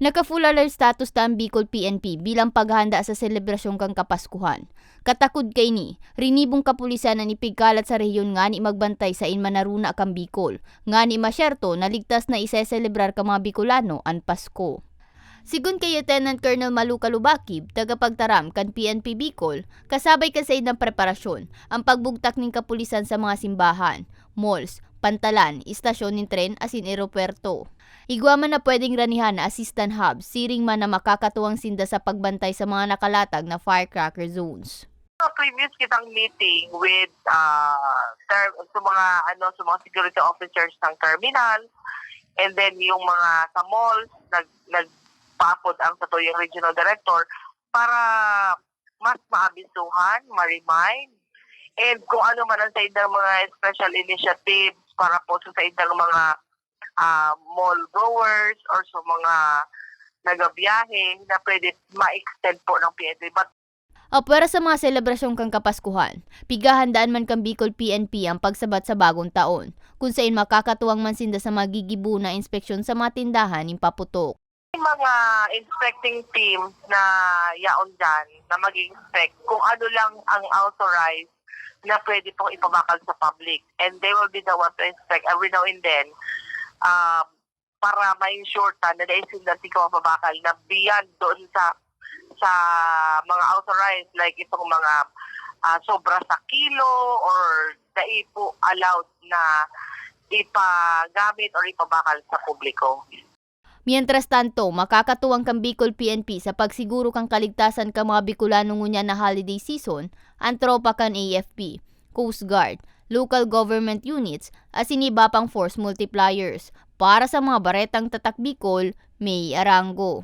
Naka-full alert status ta ang Bicol PNP bilang paghahanda sa selebrasyon kang Kapaskuhan. Katakod kay ni, rinibong kapulisan na nipigkalat sa rehiyon nga ni magbantay sa inmanaruna kang Bicol. Nga ni masyerto na ligtas na iseselebrar ka mga Bicolano ang Pasko. Sigun kay Lieutenant Colonel Maluca Lubakib, tagapagtaram kan PNP Bicol, kasabay kasay ng preparasyon ang pagbugtak ng kapulisan sa mga simbahan, malls, pantalan, istasyon ng tren asin aeropuerto. Igwa man na pwedeng ranihan na assistant hub, siring man na makakatuwang sinda sa pagbantay sa mga nakalatag na firecracker zones. sa previous kitang meeting with uh, ter- sa mga ano sa mga security officers ng terminal and then yung mga sa malls nag nagpapod ang sa yung regional director para mas maabisuhan, ma-remind and kung ano man ang ng mga special initiatives para po sa sa ng mga ah, mall goers or sa mga nagabiyahe na pwede ma-extend po ng PNP. But Apwera sa mga selebrasyon kang Kapaskuhan, pigahandaan man kang Bicol PNP ang pagsabat sa bagong taon, kung saan makakatuwang man sinda sa magigibo na inspeksyon sa mga tindahan ng paputok. May mga inspecting team na yaon dyan na mag-inspect kung ano lang ang authorized na pwede pong ipabakal sa public. And they will be the one to inspect every now and then um, para ma-ensure ta na naisin natin ko mapabakal na beyond doon sa sa mga authorized like itong mga ah, sobra sa kilo or dai po allowed na ipagamit or ipabakal sa publiko. Mientras tanto, makakatuwang kang Bicol PNP sa pagsiguro kang kaligtasan ka mga Bicolano ngunya na holiday season, ang tropa kan AFP, Coast Guard, local government units, at siniba pang force multipliers para sa mga baretang tatak Bicol, May Arango.